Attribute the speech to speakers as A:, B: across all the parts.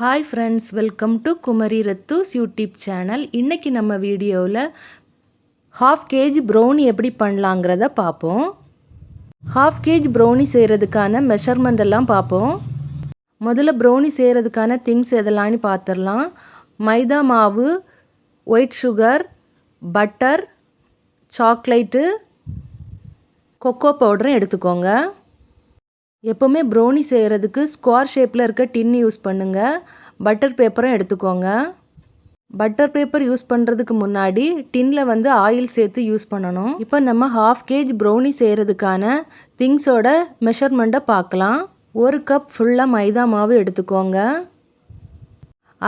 A: Hi friends welcome to Kumari ரத்தூஸ் YouTube channel இன்றைக்கி நம்ம வீடியோவில் ஹாஃப் கேஜ் ப்ரௌனி எப்படி பண்ணலாங்கிறத பார்ப்போம் ஹாஃப் கேஜ் ப்ரௌனி செய்கிறதுக்கான மெஷர்மெண்ட் எல்லாம் பார்ப்போம் முதல்ல ப்ரௌனி செய்கிறதுக்கான திங்ஸ் எதெல்லாம்னு பார்த்துடலாம் மைதா மாவு white sugar butter chocolate cocoa பவுடரும் எடுத்துக்கோங்க. எப்போவுமே ப்ரௌனி செய்கிறதுக்கு ஸ்கொயர் ஷேப்பில் இருக்க டின் யூஸ் பண்ணுங்கள் பட்டர் பேப்பரும் எடுத்துக்கோங்க. பட்டர் பேப்பர் யூஸ் பண்ணுறதுக்கு முன்னாடி டின்னில் வந்து ஆயில் சேர்த்து யூஸ் பண்ணணும். இப்போ நம்ம ஹாஃப் கேஜ் ப்ரௌனி செய்கிறதுக்கான திங்ஸோட மெஷர்மெண்ட்டை பார்க்கலாம். ஒரு கப் ஃபுல்லாக மைதா மாவு எடுத்துக்கோங்க.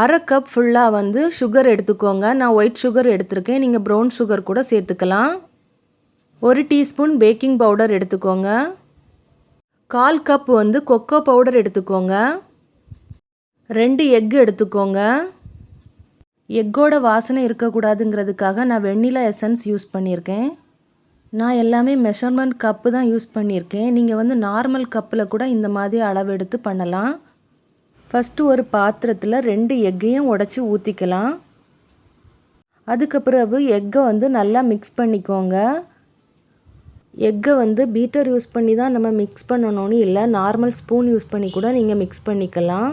A: அரை கப் ஃபுல்லாக வந்து சுகர் எடுத்துக்கோங்க. நான் ஒயிட் சுகர் எடுத்திருக்கேன். நீங்கள் ப்ரௌன் சுகர் கூட சேர்த்துக்கலாம். ஒரு டீஸ்பூன் பேக்கிங் பவுடர் எடுத்துக்கோங்க. கால் கப் வந்து கொக்கோ பவுடர் எடுத்துக்கோங்க. ரெண்டு எக் எடுத்துக்கோங்க. எக்கோட வாசனை இருக்கக்கூடாதுங்கிறதுக்காக நான் வெண்ணிலா எசன்ஸ் யூஸ் பண்ணியிருக்கேன். நான் எல்லாமே மெஷர்மெண்ட் கப்பு தான் யூஸ் பண்ணியிருக்கேன். நீங்கள் வந்து நார்மல் கப்பில் கூட இந்த மாதிரி அளவெடுத்து பண்ணலாம். ஃபஸ்ட்டு ஒரு பாத்திரத்தில் ரெண்டு எக்கையும் உடச்சி ஊற்றிக்கலாம் அதுக்கு பிறகு எக்கை வந்து நல்லா மிக்ஸ் பண்ணிக்கோங்க. எக்கை வந்து பீட்டர் யூஸ் பண்ணி தான் நம்ம மிக்ஸ் பண்ணணும்னு இல்லை. நார்மல் ஸ்பூன் யூஸ் பண்ணி கூட நீங்கள் மிக்ஸ் பண்ணிக்கலாம்.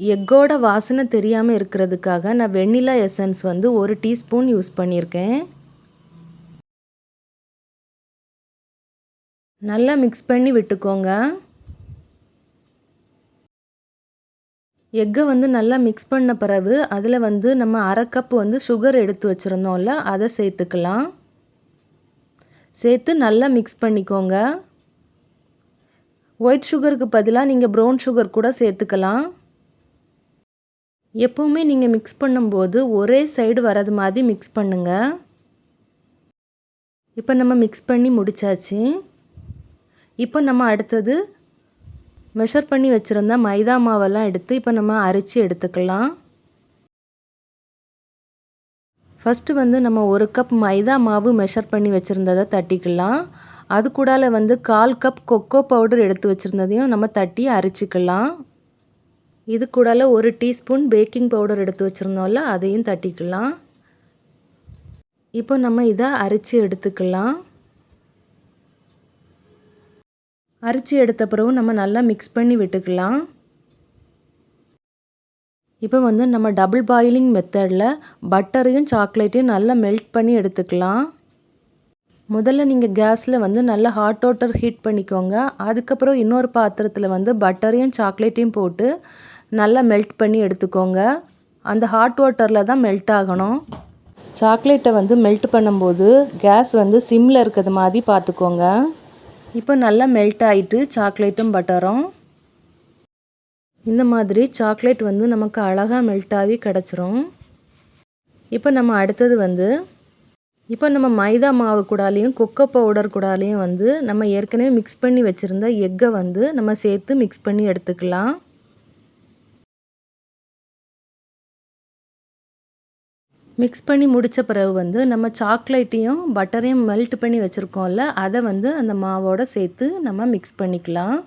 A: எக்கோட வாசனை தெரியாமல் இருக்கிறதுக்காக நான் வெண்ணிலா எசன்ஸ் வந்து ஒரு டீஸ்பூன் யூஸ் பண்ணியிருக்கேன் நல்லா மிக்ஸ் பண்ணி விட்டுக்கோங்க. எக்கை வந்து நல்லா மிக்ஸ் பண்ண பிறகு அதில் வந்து நம்ம அரை கப் வந்து சுகர் எடுத்து வச்சுருந்தோம்ல அதை சேர்த்துக்கலாம். சேர்த்து நல்லா மிக்ஸ் பண்ணிக்கோங்க. ஒயிட் சுகருக்கு பதிலாக நீங்கள் ப்ரௌன் சுகர் கூட சேர்த்துக்கலாம். எப்போவுமே நீங்கள் மிக்ஸ் பண்ணும்போது ஒரே சைடு வரது மாதிரி மிக்ஸ் பண்ணுங்கள் இப்போ நம்ம மிக்ஸ் பண்ணி முடித்தாச்சு இப்போ நம்ம அடுத்தது மெஷர் பண்ணி வச்சுருந்தா மைதா மாவெல்லாம் எடுத்து இப்போ நம்ம அரைச்சி எடுத்துக்கலாம். ஃபஸ்ட்டு வந்து நம்ம ஒரு கப் மைதா மாவு மெஷர் பண்ணி வச்சுருந்ததை தட்டிக்கலாம். அது கூடால வந்து கால் கப் கொக்கோ பவுடர் எடுத்து வச்சுருந்ததையும் நம்ம தட்டி அரைச்சிக்கலாம். இது கூடால ஒரு டீஸ்பூன் பேக்கிங் பவுடர் எடுத்து வச்சுருந்தோம்ல அதையும் தட்டிக்கலாம். இப்போ நம்ம இதை அரைச்சி எடுத்துக்கலாம். அரிச்சு எடுத்த பிறகு நம்ம நல்லா மிக்ஸ் பண்ணி விட்டுக்கலாம். இப்போ வந்து நம்ம டபுள் பாயிலிங் மெத்தடில் பட்டரையும் சாக்லேட்டையும் நல்லா மெல்ட் பண்ணி எடுத்துக்கலாம். முதல்ல நீங்கள் கேஸில் வந்து நல்லா ஹாட் வாட்டர் ஹீட் பண்ணிக்கோங்க. அதுக்கப்புறம் இன்னொரு பாத்திரத்தில் வந்து பட்டரையும் சாக்லேட்டையும் போட்டு நல்லா மெல்ட் பண்ணி எடுத்துக்கோங்க. அந்த ஹாட் வாட்டரில் தான் மெல்ட் ஆகணும். சாக்லேட்டை வந்து மெல்ட் பண்ணும்போது கேஸ் வந்து சிம்மில் இருக்கிறது மாதிரி பார்த்துக்கோங்க. இப்போ நல்லா மெல்ட் ஆகிட்டு சாக்லேட்டும் பட்டரும் இந்த மாதிரி சாக்லேட் வந்து நமக்கு அழகாக மெல்ட்டாகி கிடச்சிரும். இப்போ நம்ம அடுத்தது வந்து இப்போ நம்ம மைதா மாவு கூடாலையும் கொக்கோ பவுடர் கூடாலையும் வந்து நம்ம ஏற்கனவே மிக்ஸ் பண்ணி வச்சுருந்த எக்கை வந்து நம்ம சேர்த்து மிக்ஸ் பண்ணி எடுத்துக்கலாம். மிக்ஸ் பண்ணி முடித்த பிறகு வந்து நம்ம சாக்லேட்டையும் பட்டரையும் மெல்ட் பண்ணி வச்சுருக்கோம்ல அதை வந்து அந்த மாவோடு சேர்த்து நம்ம மிக்ஸ் பண்ணிக்கலாம்.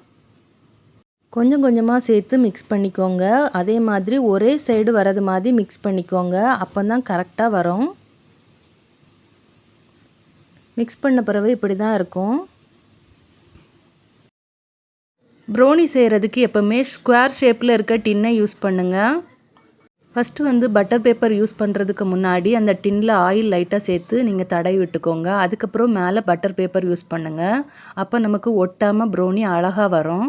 A: கொஞ்சம் கொஞ்சமாக சேர்த்து மிக்ஸ் பண்ணிக்கோங்க. அதே மாதிரி ஒரே சைடு வரது மாதிரி மிக்ஸ் பண்ணிக்கோங்க. அப்போ தான் கரெக்டாக வரும். மிக்ஸ் பண்ண பிறகு இப்படி தான் இருக்கும். ப்ரௌனி செய்கிறதுக்கு எப்போவுமே ஸ்கொயர் ஷேப்பில் இருக்க டின்னை யூஸ் பண்ணுங்கள் ஃபஸ்ட்டு வந்து பட்டர் பேப்பர் யூஸ் பண்ணுறதுக்கு முன்னாடி அந்த டின்னில் ஆயில் லைட்டாக சேர்த்து நீங்கள் தடவி விட்டுக்கோங்க. அதுக்கப்புறம் மேலே பட்டர் பேப்பர் யூஸ் பண்ணுங்கள் அப்போ நமக்கு ஒட்டாமல் ப்ரௌனி அழகாக வரும்.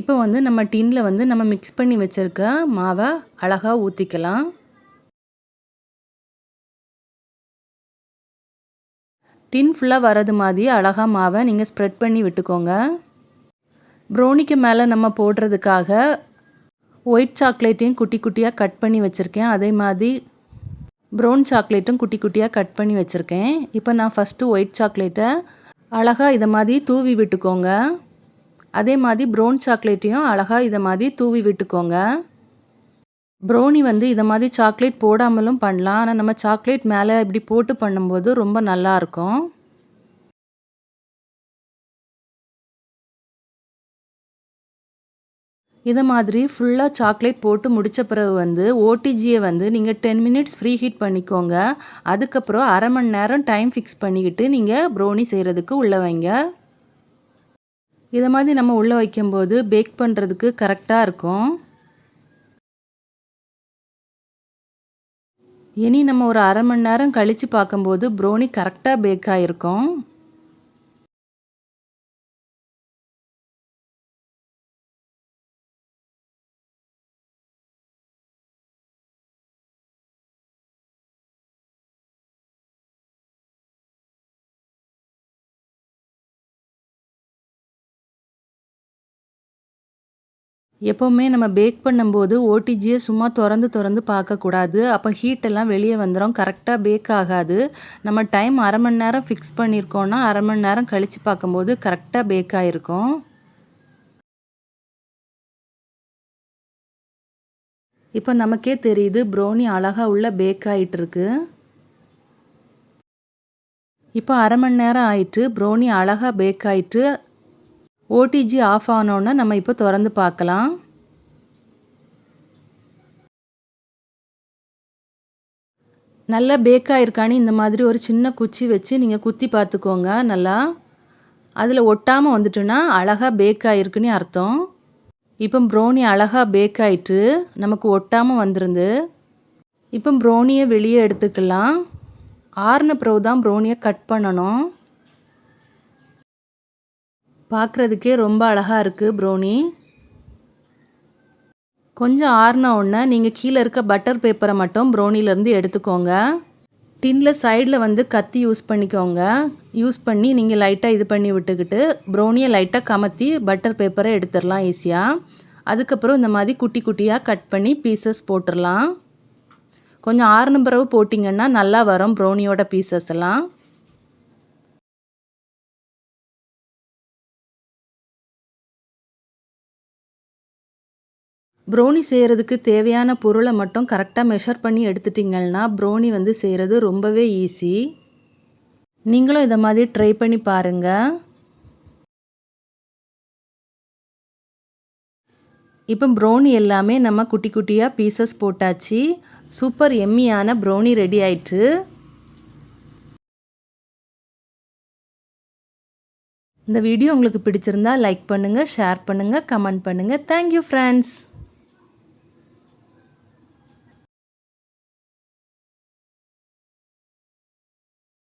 A: இப்போ வந்து நம்ம டின்னில் வந்து நம்ம மிக்ஸ் பண்ணி வச்சுருக்க மாவை அழகாக ஊற்றிக்கலாம் டின் ஃபுல்லாக வரது மாதிரி அழகாக மாவை நீங்கள் ஸ்ப்ரெட் பண்ணி விட்டுக்கோங்க. ப்ரௌனிக்கு மேலே நம்ம போடுறதுக்காக ஒயிட் சாக்லேட்டையும் குட்டி குட்டியாக கட் பண்ணி வச்சுருக்கேன். அதே மாதிரி ப்ரௌன் சாக்லேட்டும் குட்டி குட்டியாக கட் பண்ணி வச்சுருக்கேன். இப்போ நான் ஃபஸ்ட்டு ஒயிட் சாக்லேட்டை அழகாக இதை மாதிரி தூவி விட்டுக்கோங்க. அதே மாதிரி ப்ரௌன் சாக்லேட்டையும் அழகாக இதை மாதிரி தூவி விட்டுக்கோங்க. ப்ரௌனி வந்து இதை மாதிரி சாக்லேட் போடாமலும் பண்ணலாம். ஆனால் நம்ம சாக்லேட் மேலே இப்படி போட்டு பண்ணும்போது ரொம்ப நல்லாயிருக்கும் இதை மாதிரி ஃபுல்லாக சாக்லேட் போட்டு முடித்த பிறகு வந்து ஓடிஜியை வந்து நீங்கள் டென் மினிட்ஸ் ஃப்ரீ ஹீட் பண்ணிக்கோங்க. அதுக்கப்புறம் அரை மணி நேரம் டைம் ஃபிக்ஸ் பண்ணிக்கிட்டு நீங்கள் ப்ரௌனி செய்கிறதுக்கு உள்ளே வைங்க. இதை மாதிரி நம்ம உள்ளே வைக்கும்போது பேக் பண்ணுறதுக்கு கரெக்டாக இருக்கும். இனி நம்ம ஒரு அரை மணி நேரம் கழித்து பார்க்கும்போது ப்ரௌனி கரெக்டாக பேக் ஆகிருக்கும் எப்போவுமே நம்ம பேக் பண்ணும்போது ஓடிஜியை சும்மா திறந்து திறந்து பார்க்கக்கூடாது. அப்போ ஹீட்டெல்லாம் வெளியே வந்துடும் கரெக்டாக பேக் ஆகாது. நம்ம டைம் அரை மணி நேரம் ஃபிக்ஸ் பண்ணியிருக்கோன்னா அரை மணி நேரம் கழித்து பார்க்கும்போது கரெக்டாக பேக் ஆகிருக்கும் இப்போ நமக்கே தெரியுது ப்ரௌனி அழகாக உள்ள பேக் ஆகிட்டுருக்கு இப்போ அரை மணி நேரம் ஆயிட்டு ப்ரௌனி அழகாக பேக் ஆகிட்டு ஓடிஜி ஆஃப் ஆனோன்னா நம்ம இப்போ திறந்து பார்க்கலாம். நல்லா பேக் ஆகிருக்கான்னு இந்த மாதிரி ஒரு சின்ன குச்சி வச்சு நீங்கள் குத்தி பார்த்துக்கோங்க நல்லா. அதில் ஒட்டாமல் வந்துட்டுன்னா அழகாக பேக் ஆகிருக்குன்னு அர்த்தம். இப்போ ப்ரௌனி அழகாக பேக் ஆயிட்டு நமக்கு ஒட்டாமல் வந்துருந்து இப்போ ப்ரௌனியை வெளியே எடுத்துக்கலாம். ஆறுன பிறகு தான் ப்ரௌனியை கட் பண்ணணும். பார்க்குறதுக்கே ரொம்ப அழகாக இருக்குது ப்ரௌனி. கொஞ்சம் ஆறின உடனே நீங்கள் கீழே இருக்க பட்டர் பேப்பரை மட்டும் ப்ரௌனிலேருந்து எடுத்துக்கோங்க. டின்னில் சைடில் வந்து கத்தி யூஸ் பண்ணிக்கோங்க. யூஸ் பண்ணி நீங்கள் லைட்டாக இது பண்ணி விட்டுக்கிட்டு ப்ரௌனியை லைட்டாக கமத்தி பட்டர் பேப்பரை எடுத்துடலாம் ஈஸியாக அதுக்கப்புறம் இந்த மாதிரி குட்டி குட்டியாக கட் பண்ணி பீசஸ் போட்டுடலாம். கொஞ்சம் ஆறுன பிறகு போட்டிங்கன்னா நல்லா வரும் ப்ரௌனியோட பீசஸ் எல்லாம். ப்ரௌனி செய்கிறதுக்கு தேவையான பொருளை மட்டும் கரெக்டாக மெஷர் பண்ணி எடுத்துட்டிங்கன்னா ப்ரௌனி வந்து செய்கிறது ரொம்பவே ஈஸி நீங்களும் இதை மாதிரி ட்ரை பண்ணி பாருங்கள் இப்போ ப்ரௌனி எல்லாமே நம்ம குட்டி குட்டியாக பீசஸ் போட்டாச்சு. சூப்பர் எம்மியான ப்ரௌனி ரெடி ஆயிட்டு இந்த வீடியோ உங்களுக்கு பிடிச்சிருந்தா லைக் பண்ணுங்கள் ஷேர் பண்ணுங்கள் கமெண்ட் பண்ணுங்கள் தேங்க்யூ ஃப்ரெண்ட்ஸ்